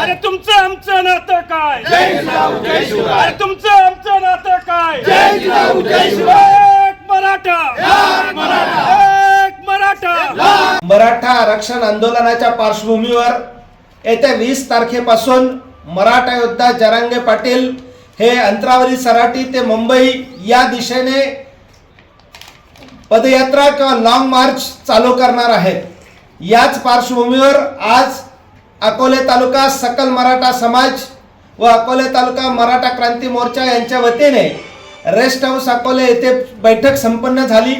अरे तुमचं आमचं नातं काय? अरे तुमचं आमचं नातं काय? एक मराठा. एक मराठा. मराठा आरक्षण आंदोलनाच्या पार्श्वभूमीवर येत्या वीस तारखेपासून मराठा योद्धा जरांगे पाटील हे अंतरावली सराटी ते मुंबई या दिशेने पदयात्रा किंवा लॉंग मार्च चालू करणार आहेत. याच पार्श्वभूमीवर आज अकोले तालुका सकल मराठा समाज व अकोले तालुका मराठा क्रांती मोर्चा यांच्या वतीने रेस्ट हाऊस अकोले येथे बैठक संपन्न झाली.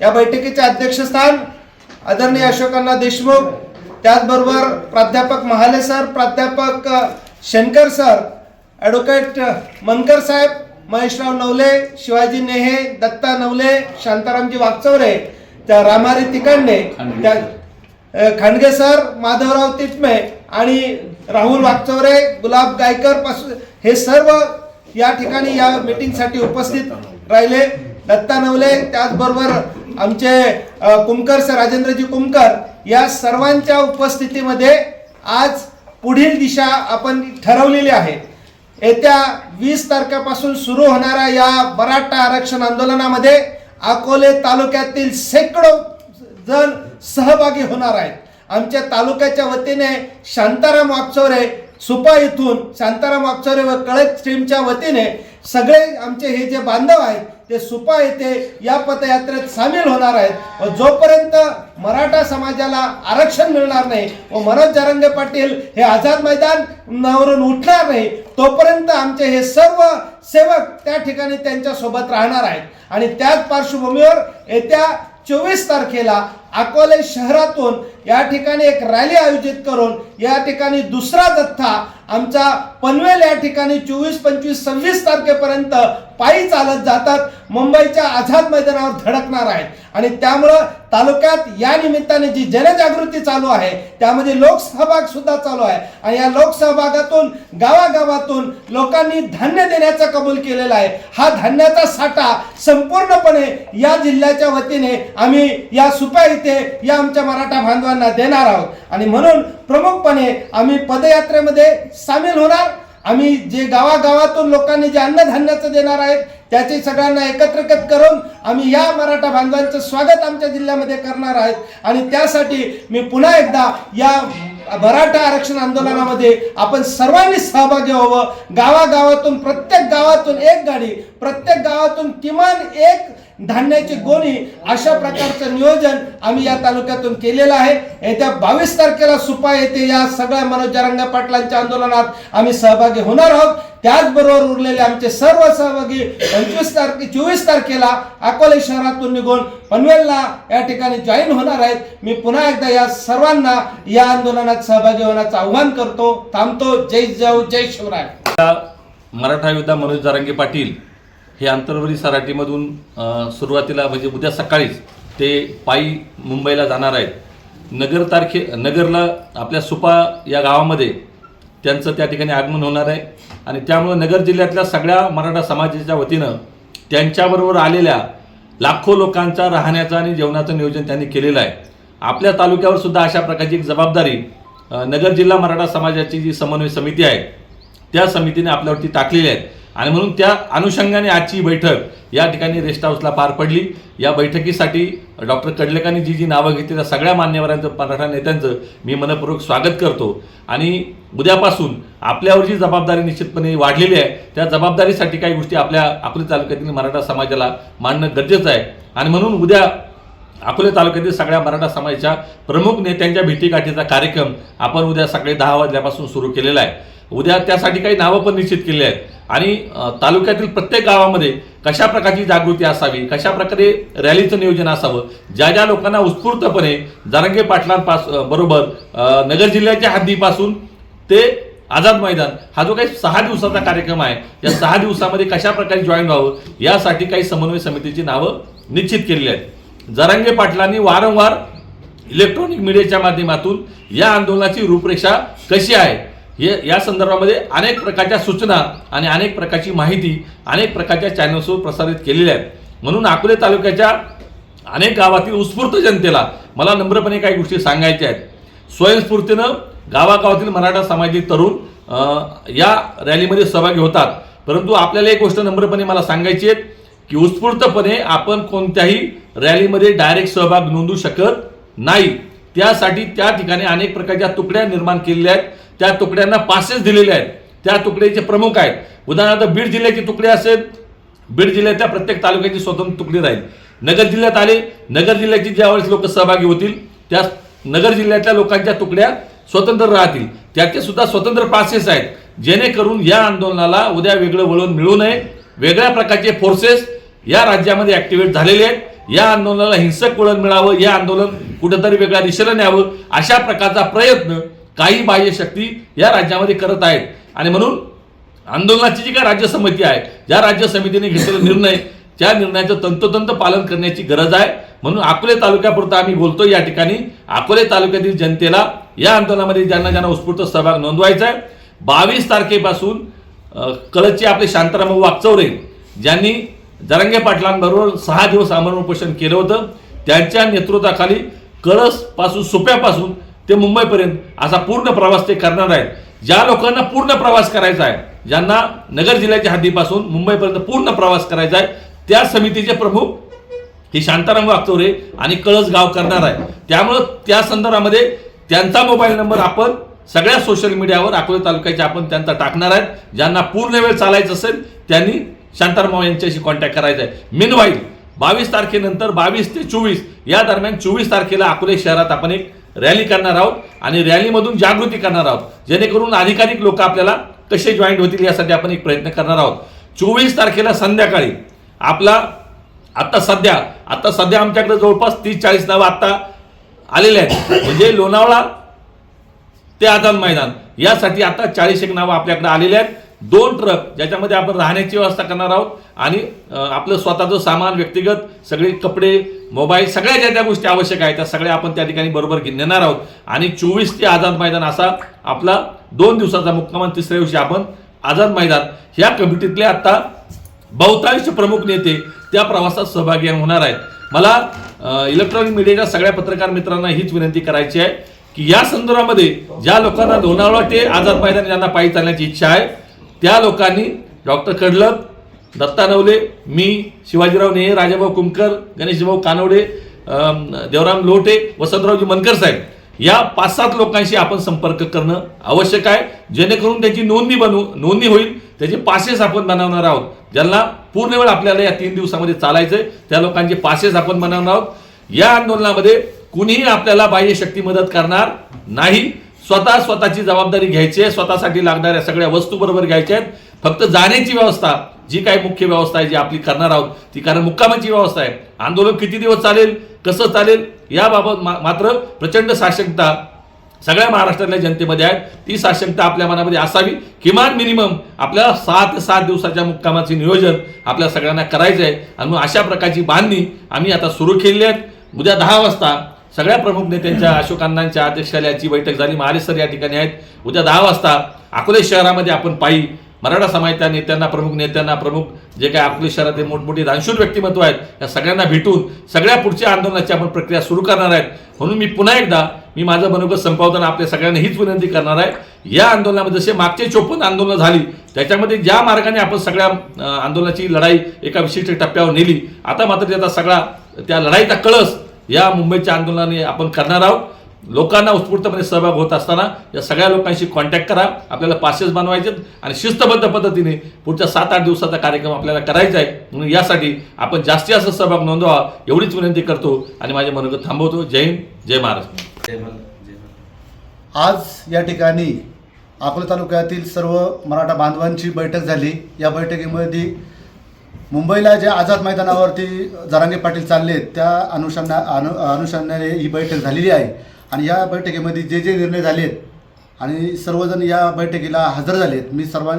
या बैठकीचे अध्यक्षस्थान आदरणीय अशोकांना देशमुख त्याचबरोबर प्राध्यापक महाले सर प्राध्यापक शंकर सर ॲडव्होकेट मनकर साहेब महेशराव नवले शिवाजी नेहे दत्ता नवले शांतारामजी वागचौरे त्या रामारी तिकांडे त्या खांडगे सर माधवराव तिटमे आणि राहुल वागचौरे गुलाब गायकरपासून हे सर्व या ठिकाणी या मीटिंगसाठी उपस्थित राहिले. दत्ता नवले त्याचबरोबर आमचे कुमकर सर राजेंद्रजी कुमकर या सर्वांच्या उपस्थितीमध्ये आज पुढील दिशा आपण ठरवलेली आहे. येत्या वीस तारखेपासून सुरू होणाऱ्या या मराठा आरक्षण आंदोलनामध्ये अकोले तालुक्यातील शेकडो जण सहभागी होणार आहेत. आमच्या तालुक्याच्या वतीने शांताराम वागचोरे सुपा इथून शांताराम वागचोरे व कळक स्ट्रीमच्या वतीने सगळे आमचे हे जे बांधव आहेत ते सुपा येथे या पदयात्रेत सामील होणार आहेत व जोपर्यंत मराठा समाजाला आरक्षण मिळणार नाही व मनोज जरंगे पाटील हे आझाद मैदान वरून उठणार नाही तोपर्यंत आमचे हे सर्व सेवक त्या ठिकाणी त्यांच्यासोबत राहणार आहेत. आणि त्याच पार्श्वभूमीवर येत्या चोवीस तारखेला अकोले शहरातून या ठिकाणी एक रॅली आयोजित करून या ठिकाणी दुसरा जथ्था आमचा पनवेल या ठिकाणी चोवीस पंचवीस सव्वीस तारखेपर्यंत पायी चालत जातात. मुंबईच्या आझाद मैदानावर धडकणार आहेत. आणि त्यामुळं तालुक्यात या निमित्ताने जी जनजागृती चालू आहे त्यामध्ये लोकसहभाग सुद्धा चालू आहे. आणि या लोकसहभागातून गावागावातून लोकांनी धान्य देण्याचा कबूल केलेला आहे. हा धान्याचा साठा संपूर्णपणे या जिल्ह्याच्या वतीने आम्ही या सुपाई इथे या आमच्या मराठा बांधवांना देणार आहोत. आणि म्हणून प्रमुखपणे आम्ही पदयात्रेमध्ये सामील होणार. आम्ही जे गावागावातून लोकांनी जे अन्नधान्याचं देणार आहेत त्याचे सगळ्यांना एकत्रित करून आम्ही या मराठा बांधवांचं स्वागत आमच्या जिल्ह्यामध्ये करणार आहेत. आणि त्यासाठी मी पुन्हा एकदा या मराठा आरक्षण आंदोलनामध्ये आपण सर्वांनी सहभागी व्हावं. गावागावातून प्रत्येक गावातून एक गाडी प्रत्येक गावातून किमान एक धान्याची गोणी अशा प्रकारचं नियोजन आम्ही या तालुक्यातून केलेलं आहे. येत्या बावीस तारखेला सुपा येथे या सगळ्या मनोज जरंगा पाटलांच्या आंदोलनात आम्ही सहभागी होणार आहोत. त्याचबरोबर उरलेले आमचे सर्व सहभागी पंचवीस तारखे चोवीस तारखेला अकोले शहरातून निघून पनवेलला या ठिकाणी जॉईन होणार आहेत. मी पुन्हा एकदा या सर्वांना या आंदोलनात सहभागी होण्याचं आव्हान करतो थांबतो. जय जाऊ जय शिवराय. मराठा योद्धा मनोज जारंगे पाटील हे आंतरवरी सराटीमधून सुरुवातीला म्हणजे उद्या सकाळीच ते पायी मुंबईला जाणार आहेत. नगर तारखे नगरला आपल्या सुपा या गावामध्ये त्यांचं त्या ठिकाणी आगमन होणार आहे. आणि त्यामुळं नगर जिल्ह्यातल्या सगळ्या मराठा समाजाच्या वतीनं त्यांच्याबरोबर आलेल्या लाखो लोकांचा राहण्याचं आणि जेवणाचं नियोजन त्यांनी केलेलं आहे. आपल्या तालुक्यावर सुद्धा अशा प्रकारची एक जबाबदारी नगर जिल्हा मराठा समाजाची जी समन्वय समिती आहे त्या समितीने आपल्यावरती टाकलेली आहे. आणि म्हणून त्या अनुषंगाने आजची बैठक या ठिकाणी रेस्ट हाऊसला पार पडली. या बैठकीसाठी डॉक्टर कडलेकांनी जी जी नावं घेतली त्या सगळ्या मान्यवरांचं मराठा नेत्यांचं मी मनपूर्वक स्वागत करतो. आणि उद्यापासून आपल्यावर जी जबाबदारी निश्चितपणे वाढलेली आहे त्या जबाबदारीसाठी काही गोष्टी आपल्या अकोले तालुक्यातील मराठा समाजाला मांडणं गरजेचं आहे. आणि म्हणून उद्या अकोले तालुक्यातील सगळ्या मराठा समाजाच्या प्रमुख नेत्यांच्या भेटीगाठीचा कार्यक्रम आपण उद्या सकाळी दहा वाजल्यापासून सुरू केलेला आहे. उद्या त्यासाठी काही नावं पण निश्चित केली आहेत. आणि तालुक्यातील प्रत्येक गावामध्ये कशा प्रकारची जागृती असावी कशा प्रकारे रॅलीचं नियोजन असावं ज्या ज्या लोकांना उत्स्फूर्तपणे जारंगे पाटलांपास बरोबर नगर जिल्ह्याच्या हद्दीपासून ते आझाद मैदान हा जो काही सहा दिवसाचा कार्यक्रम आहे या सहा दिवसामध्ये कशा प्रकारे जॉईन व्हावं यासाठी काही समन्वय समितीची नावं निश्चित केलेली आहेत. जरांगे पाटलांनी वारंवार इलेक्ट्रॉनिक मीडियाच्या माध्यमातून या आंदोलनाची रूपरेषा कशी आहे हे या संदर्भामध्ये अनेक प्रकारच्या सूचना आणि अनेक प्रकारची माहिती अनेक प्रकारच्या चॅनल्सवर प्रसारित केलेल्या आहेत. म्हणून अकोले तालुक्याच्या अनेक गावातील उत्स्फूर्त जनतेला मला नम्रपणे काही गोष्टी सांगायच्या आहेत. स्वयंस्फूर्तीनं गावागावातील मराठा समाजातील तरुण या रॅलीमध्ये सहभागी होतात. परंतु आपल्याला एक गोष्ट नम्रपणे मला सांगायची आहे की उत्स्फूर्तपणे आपण कोणत्याही रॅलीमध्ये डायरेक्ट सहभाग नोंदवू शकत नाही. त्यासाठी त्या ठिकाणी अनेक प्रकारच्या तुकड्या निर्माण केलेल्या आहेत. त्या तुकड्यांना पासेस दिलेले आहेत. त्या तुकड्याचे प्रमुख आहेत. उदाहरणार्थ बीड जिल्ह्याची तुकडी असेल बीड जिल्ह्याच्या प्रत्येक तालुक्याची स्वतंत्र तुकडी राहील. नगर जिल्ह्यात आले नगर जिल्ह्याची ज्यावेळेस लोक सहभागी होतील त्या नगर जिल्ह्यातल्या लोकांच्या तुकड्या स्वतंत्र राहतील. त्याचे सुद्धा स्वतंत्र पासेस आहेत. जेणेकरून या आंदोलनाला उद्या वेगळं वळण मिळू नये. वेगळ्या प्रकारचे फोर्सेस या राज्यामध्ये ऍक्टिव्हेट झालेले आहेत. या आंदोलनाला हिंसक वळण मिळावं या आंदोलन कुठंतरी वेगळ्या दिशेला न्यावं अशा प्रकारचा प्रयत्न काही बाह्य शक्ती या राज्यामध्ये करत आहेत. आणि म्हणून आंदोलनाची जी काय राज्य समिती आहे ज्या राज्य समितीने घेतलेला निर्णय त्या निर्णयाचं तंतोतंत पालन करण्याची गरज आहे. म्हणून अकोले तालुक्यापुरता आम्ही बोलतो या ठिकाणी. अकोले तालुक्यातील जनतेला या आंदोलनामध्ये ज्यांना ज्यांना उत्स्फूर्त सहभाग नोंदवायचा आहे बावीस तारखेपासून कळचे आपले शांताराम वागचौरे ज्यांनी जरंगे पाटलांबरोबर सहा दिवस आमरण उपोषण केलं होतं. त्यांच्या नेतृत्वाखाली कळसपासून सोप्यापासून ते मुंबईपर्यंत असा पूर्ण प्रवास ते करणार आहेत. ज्या लोकांना पूर्ण प्रवास करायचा आहे ज्यांना नगर जिल्ह्याच्या हद्दीपासून मुंबईपर्यंत पूर्ण प्रवास करायचा आहे त्या समितीचे प्रमुख हे शांताराम वागचौरे आणि कळस गाव करणार आहे. त्यामुळं त्या संदर्भामध्ये त्यांचा मोबाईल नंबर आपण सगळ्या सोशल मीडियावर अकोले तालुक्याचे आपण त्यांचा टाकणार आहेत. ज्यांना पूर्ण वेळ चालायचं असेल त्यांनी शांताराम यांच्याशी कॉन्टॅक्ट करायचा आहे. मिनवाईल बावीस तारखेनंतर बावीस ते चोवीस या दरम्यान चोवीस तारखेला अकोले शहरात आपण एक रॅली करणार आहोत आणि रॅलीमधून जागृती करणार आहोत. जेणेकरून अधिकाधिक लोक आपल्याला कसे जॉईंट होतील यासाठी आपण एक प्रयत्न करणार आहोत. चोवीस तारखेला संध्याकाळी आपला आता सध्या आता सध्या आमच्याकडे जवळपास तीस चाळीस नावं आता आलेले आहेत. म्हणजे लोणावळा ते आझाद मैदान. यासाठी आता चाळीस एक नावं आपल्याकडे आलेले आहेत. दोन ट्रक ज्याच्यामध्ये आपण राहण्याची व्यवस्था करणार आहोत आणि आपलं स्वतःचं सामान व्यक्तिगत सगळे कपडे मोबाईल सगळ्या ज्या ज्या गोष्टी आवश्यक आहेत त्या सगळ्या आपण त्या ठिकाणी बरोबर घेऊन नेणार आहोत. आणि चोवीस ते आझाद मैदान असा आपला दोन दिवसाचा मुक्काम तिसऱ्या दिवशी आपण आझाद मैदान ह्या कमिटीतले आता बहुतांश प्रमुख नेते त्या प्रवासात सहभागी होणार आहेत. मला इलेक्ट्रॉनिक मीडियाच्या सगळ्या पत्रकार मित्रांना हीच विनंती करायची आहे की या संदर्भामध्ये ज्या लोकांना लोणावळा ते आझाद मैदान यांना पायी चालण्याची इच्छा आहे त्या लोकांनी डॉक्टर कडलक दत्ता नवले मी शिवाजीराव नेहे राजाभाऊ कुमकर गणेशभाऊ कानवडे देवराम लोटे वसंतरावजी मनकर साहेब या पाच सात लोकांशी आपण संपर्क करणं आवश्यक आहे. जेणेकरून त्याची नोंदणी बनवू नोंदणी होईल. त्याचे पासेस आपण बनवणार आहोत. ज्यांना पूर्ण वेळ आपल्याला या तीन दिवसामध्ये चालायचंय त्या लोकांचे पासेस आपण बनवणार आहोत. या आंदोलनामध्ये कुणीही आपल्याला बाह्य शक्ती मदत करणार नाही. स्वतः स्वतःची जबाबदारी घ्यायची आहे स्वतःसाठी लागणाऱ्या सगळ्या वस्तू बरोबर घ्यायच्या आहेत. फक्त जाण्याची व्यवस्था जी काही मुख्य व्यवस्था आहे जी आपली करणार आहोत ती कारण मुक्कामाची व्यवस्था आहे. आंदोलन किती दिवस चालेल कसं चालेल याबाबत मा- मात्र प्रचंड साशंकता सगळ्या महाराष्ट्रातल्या जनतेमध्ये आहे. ती साशंकता आपल्या मनामध्ये असावी. किमान मिनिमम आपल्याला सहा ते सात दिवसाच्या मुक्कामाचे नियोजन आपल्या सगळ्यांना करायचं आहे. आणि मग अशा प्रकारची बांधणी आम्ही आता सुरू केलेली आहेत. उद्या दहा वाजता सगळ्या प्रमुख नेत्यांच्या अशोकांनांच्या अध्यक्षालयाची बैठक झाली. महाले सर या ठिकाणी आहेत. उद्या दहा वाजता अकोले शहरामध्ये आपण पायी मराठा समाजाच्या नेत्यांना प्रमुख नेत्यांना प्रमुख जे काही अकोले शहरातील मोठमोठी दानशूर व्यक्तिमत्व आहेत या सगळ्यांना भेटून सगळ्या पुढच्या आंदोलनाची आपण प्रक्रिया सुरू करणार आहेत. म्हणून मी पुन्हा एकदा मी माझं मनोगत संपवताना आपल्या सगळ्यांना हीच विनंती करणार आहे. या आंदोलनामध्ये जसे मागचे चोपन्न आंदोलनं झाली त्याच्यामध्ये ज्या मार्गाने आपण सगळ्या आंदोलनाची लढाई एका विशिष्ट टप्प्यावर नेली आता मात्र त्याचा सगळा त्या लढाईचा कळस या मुंबईच्या आंदोलनाने आपण करणार आहोत. लोकांना उत्स्फूर्तपणे सहभाग होत असताना या सगळ्या लोकांशी कॉन्टॅक्ट करा. आपल्याला पासेस बनवायचे आहेत आणि शिस्तबद्ध पद्धतीने पुढच्या सात आठ दिवसाचा कार्यक्रम आपल्याला करायचा आहे. म्हणून यासाठी आपण जास्तीत जास्त सहभाग नोंदवा. एवढीच विनंती करतो आणि माझे मनोगत थांबवतो. जय हिंद जय महाराष्ट्र. आज या ठिकाणी अकोला तालुक्यातील सर्व मराठा बांधवांची बैठक झाली. या बैठकीमध्ये मुंबईला ज्या आझाद मैदानावरती जरांगे पाटील चालले आहेत, त्या अनुषंगा अनु अनुषंगाने ही बैठक झालेली आहे. आणि या बैठकीमध्ये जे जे निर्णय झालेत आणि सर्वजण या बैठकीला हजर झालेत मी सर्वां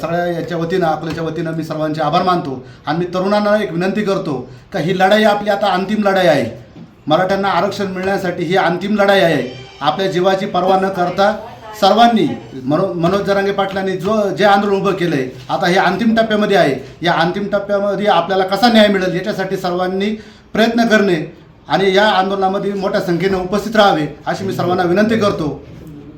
सगळ्या याच्या वतीनं आपल्याच्या वतीनं मी सर्वांचे आभार मानतो. आणि मी तरुणांना एक विनंती करतो का ही लढाई आपली आता अंतिम लढाई आहे. मराठ्यांना आरक्षण मिळण्यासाठी ही अंतिम लढाई आहे. आपल्या जीवाची पर्वा न करता सर्वांनी मनो मनोज जरांगे पाटलांनी जो जे आंदोलन उभं केलं आहे आता हे अंतिम टप्प्यामध्ये आहे. या अंतिम टप्प्यामध्ये आपल्याला कसा न्याय मिळेल याच्यासाठी सर्वांनी प्रयत्न करणे आणि या आंदोलनामध्ये मोठ्या संख्येने उपस्थित राहावे अशी मी सर्वांना विनंती करतो.